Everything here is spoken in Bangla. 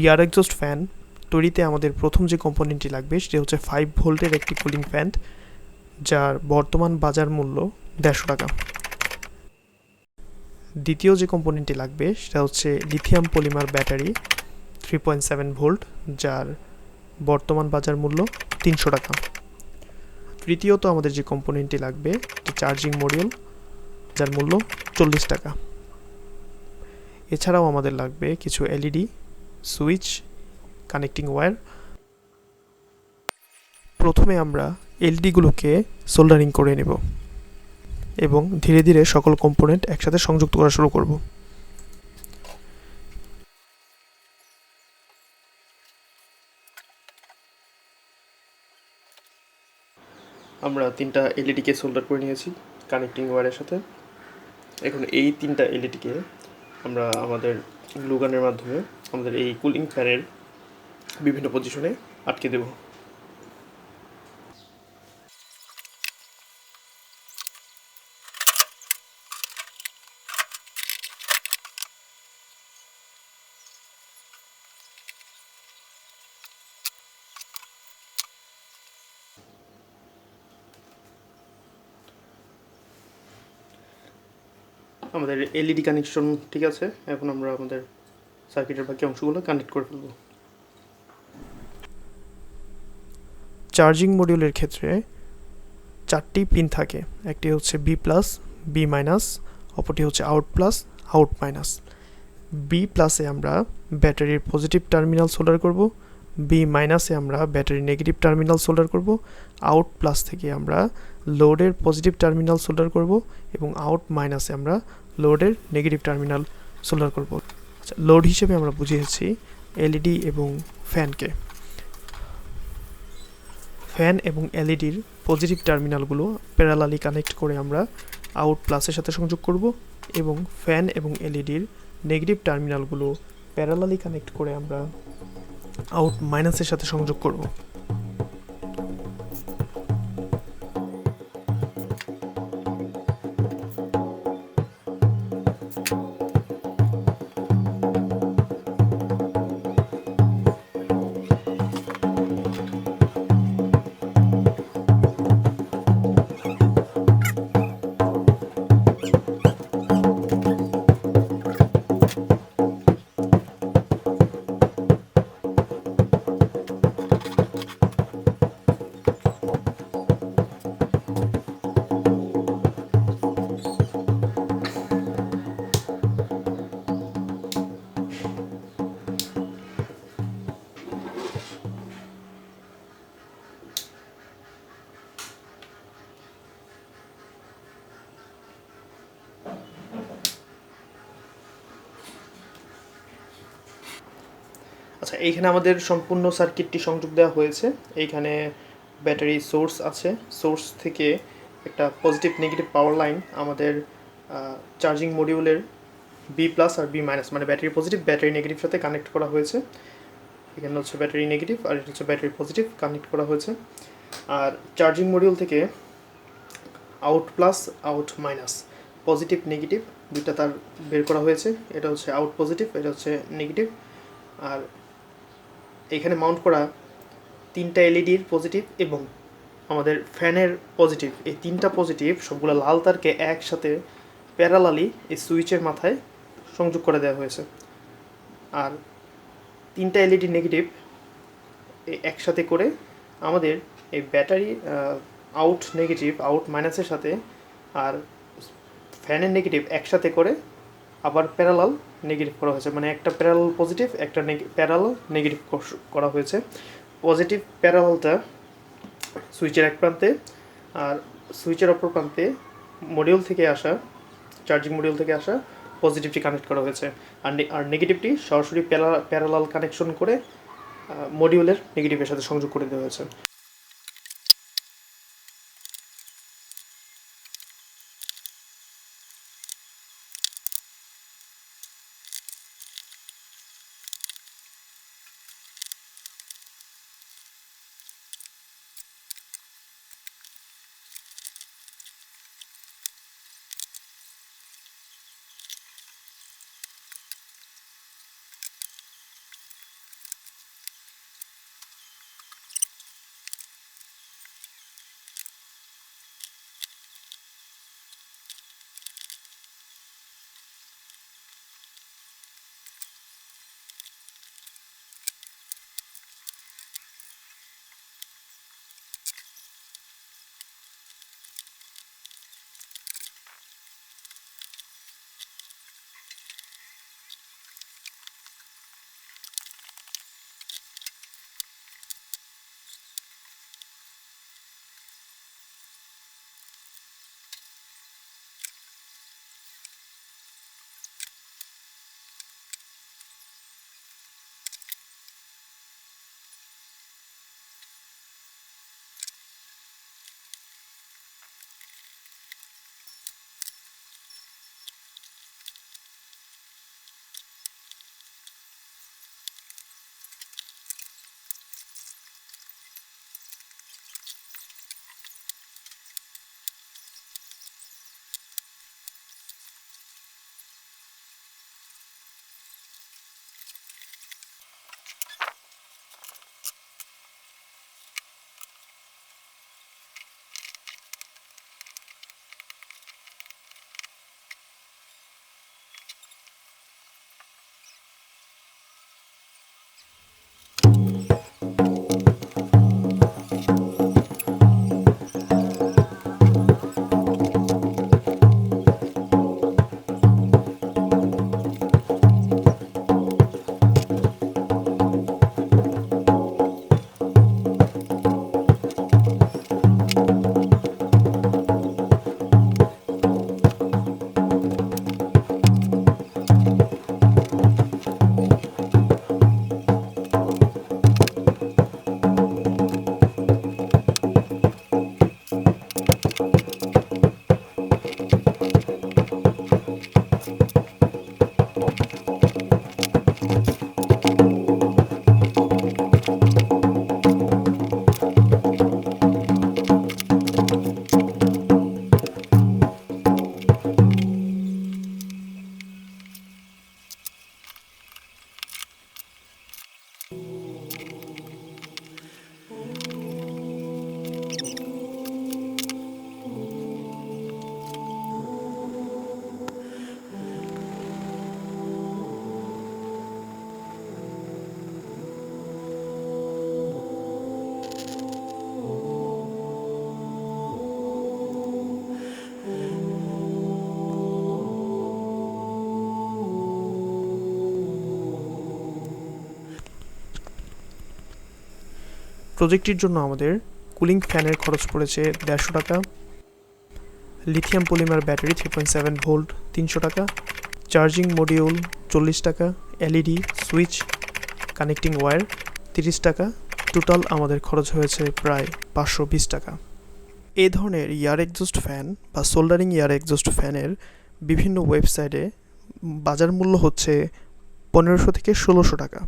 ইয়ার এক্সস্ট ফ্যান তৈরিতে আমাদের প্রথম যে কম্পোনেন্টটি লাগবে সেটি হচ্ছে ফাইভ ভোল্টের একটি কুলিং ফ্যান যার বর্তমান বাজার মূল্য দেড়শো টাকা। দ্বিতীয় যে কম্পোনেন্টটি লাগবে সেটা হচ্ছে lithium polymer battery three point seven volt যার বর্তমান বাজার মূল্য তিনশো টাকা। তৃতীয়ত আমাদের যে কম্পোনেন্টটি লাগবে চার্জিং মডিউল যার মূল্য চল্লিশ টাকা। এছাড়াও আমাদের লাগবে কিছু এলইডি সুইচ কানেক্টিং ওয়্যার প্রথমে আমরা এলইডিগুলোকে সোল্ডারিং করে নেব এবং ধীরে ধীরে সকল কম্পোনেন্ট একসাথে সংযুক্ত করা শুরু করব। আমরা তিনটা এলইডিকে সোল্ডার করে নিয়েছি কানেক্টিং ওয়্যারের সাথে। এখন এই তিনটা এলইডিকে আমরা আমাদের গ্লুগানের মাধ্যমে আমাদের এই কুলিং ফ্যানের বিভিন্ন পজিশনে আটকে দেব। আমাদের এলইডি কানেকশন ঠিক আছে। এখন আমরা আমাদের সার্কিটের বাকি অংশগুলো কানেক্ট করে ফেলব। চার্জিং মডিউলের ক্ষেত্রে চারটি পিন থাকে। একটি হচ্ছে বি প্লাস বি মাইনাস অপরটি হচ্ছে out plus out minus B প্লাসে আমরা ব্যাটারির পজিটিভ টার্মিনাল সোল্ডার করব। বি মাইনাসে আমরা ব্যাটারির নেগেটিভ টার্মিনাল সোল্ডার করব। আউট প্লাস থেকে আমরা লোডের পজিটিভ টার্মিনাল সোল্ডার করব এবং আউট মাইনাসে আমরা লোডের নেগেটিভ টার্মিনাল সোল্ডার করব। লোড হিসেবে আমরা বুঝিয়েছি এলইডি এবং ফ্যানকে ফ্যান এবং এলইডির পজিটিভ টার্মিনালগুলো প্যারালালি কানেক্ট করে আমরা আউট প্লাসের সাথে সংযোগ করব এবং ফ্যান এবং এলইডির নেগেটিভ টার্মিনালগুলো প্যারালালি কানেক্ট করে আমরা আউট মাইনাসের সাথে সংযোগ করব। আচ্ছা এইখানে আমাদের সম্পূর্ণ সার্কিটটি সংযোগ দেওয়া হয়েছে। এইখানে ব্যাটারি সোর্স আছে। সোর্স থেকে একটা পজিটিভ নেগেটিভ পাওয়ার লাইন আমাদের চার্জিং মডিউলের বি প্লাস আর বি মাইনাস মানে ব্যাটারি পজিটিভ ব্যাটারি নেগেটিভ সাথে কানেক্ট করা হয়েছে। এখানে হচ্ছে ব্যাটারি নেগেটিভ আর এটা হচ্ছে ব্যাটারি পজিটিভ কানেক্ট করা হয়েছে। আর চার্জিং মডিউল থেকে out plus out minus positive negative দুইটা তার বের করা হয়েছে। এটা হচ্ছে আউট পজিটিভ এটা হচ্ছে নেগেটিভ আর এখানে মাউন্ট করা তিনটা এলইডির পজিটিভ এবং আমাদের ফ্যানের পজিটিভ এই তিনটা পজিটিভ সবগুলো লাল তারকে একসাথে প্যারালালি এই সুইচের মাথায় সংযোগ করে দেওয়া হয়েছে। আর তিনটা এলইডি নেগেটিভ একসাথে করে আমাদের এই ব্যাটারি আউট নেগেটিভ আউট মাইনাসের সাথে আর ফ্যানের নেগেটিভ একসাথে করে আবার প্যারালাল নেগেটিভ করা হয়েছে। মানে একটা প্যারাল পজিটিভ একটা প্যারাল নেগেটিভ করা হয়েছে। পজিটিভ প্যারালটা সুইচের এক প্রান্তে আর সুইচের অপর প্রান্তে মডিউল থেকে আসা চার্জিং মডিউল থেকে আসা পজিটিভটি কানেক্ট করা হয়েছে। আর আর নেগেটিভটি সরাসরি প্যারালাল কানেকশন করে মডিউলের নেগেটিভের সাথে সংযোগ করে দেওয়া হয়েছে। প্রজেক্টটির জন্য আমাদের কুলিং ফ্যানের খরচ পড়েছে দেড়শো টাকা, lithium polymer battery three point seven volt তিনশো টাকা, চার্জিং মডিউল চল্লিশ টাকা, এলইডি সুইচ কানেক্টিং ওয়্যার তিরিশ টাকা, টোটাল আমাদের খরচ হয়েছে প্রায় পাঁচশো বিশ টাকা। এই ধরনের ইয়ার এক্সস্ট ফ্যান বা সোল্ডারিং ইয়ার এক্সস্ট ফ্যানের বিভিন্ন ওয়েবসাইটে বাজার মূল্য হচ্ছে পনেরোশো থেকে ষোলোশো টাকা।